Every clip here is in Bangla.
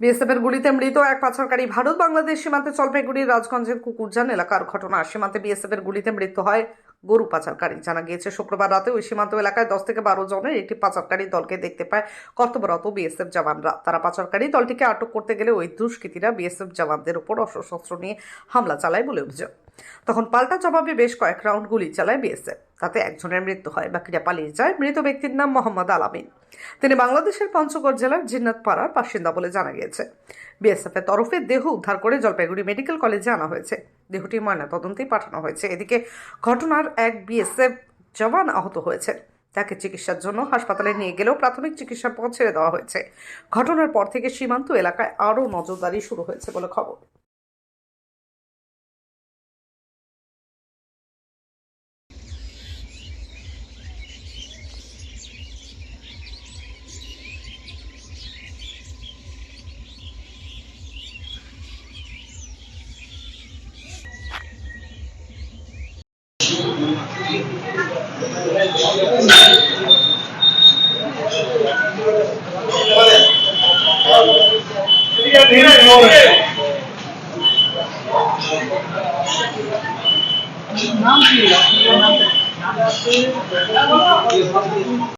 বিএসএফ এর গুলিতে মৃত এক পাচারকারী ভারত বাংলাদেশ সীমান্তে জলপাইগুড়ির রাজগঞ্জের কুকুরজান এলাকার ঘটনা। সীমান্তে বিএসএফের গুলিতে মৃত্যু হয় গরু পাচারকারী। জানা গিয়েছে, শুক্রবার রাতে ওই সীমান্ত এলাকায় দশ থেকে বারো জনের একটি পাচারকারী দলকে দেখতে পায় কর্তব্যরত বিএসএফ জওয়ানরা। তারা পাচারকারী দলটিকে আটক করতে গেলে ওই দুষ্কৃতীরা বিএসএফ জওয়ানদের উপর অস্ত্রশস্ত্র নিয়ে হামলা চালায় বলে অভিযোগ। তখন পাল্টা জবাবে বেশ কয়েক রাউন্ড গুলি চালায় বিএসএফ। তাতে একজনের মৃত্যু হয়, বাকিরা পালিয়ে যায় মৃত ব্যক্তির নাম মোহাম্মদ আলামিন। তিনি বাংলাদেশের পঞ্চগড় জেলার জিন্নাত পাড়ার বাসিন্দা বলে জানা গিয়েছে। বিএসএফ এর তরফে দেহ উদ্ধার করে জলপাইগুড়ি মেডিকেল কলেজে আনা হয়েছে। দেহটি ময়নাতদন্তেই পাঠানো হয়েছে। এদিকে ঘটনার এক বিএসএফ জওয়ান আহত হয়েছে তাকে চিকিৎসার জন্য হাসপাতালে নিয়ে গেলেও প্রাথমিক চিকিৎসার পর ছেড়ে দেওয়া হয়েছে। ঘটনার পর থেকে সীমান্ত এলাকায় আরও নজরদারি শুরু হয়েছে বলে খবর। Não, não, não.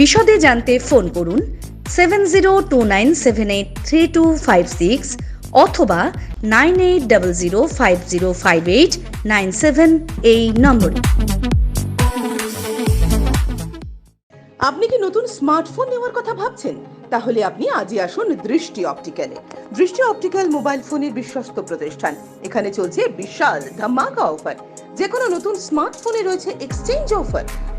বিশদে জানতে ফোন করুন seven zero two nine seven eight three two five six অথবা nine eight double zero five zero five eight nine seven এই নম্বরে। আপনি কি নতুন স্মার্টফোন নেওয়ার কথা ভাবছেন? তাহলে আপনি আজই আসুন দৃষ্টি অপটিক্যালে। দৃষ্টি অপটিক্যাল মোবাইল ফোনের বিশ্বস্ত প্রতিষ্ঠান। এখানে চলছে বিশাল ধামাকা অফার। যে কোনো নতুন স্মার্টফোনে রয়েছে এক্সচেঞ্জ অফার।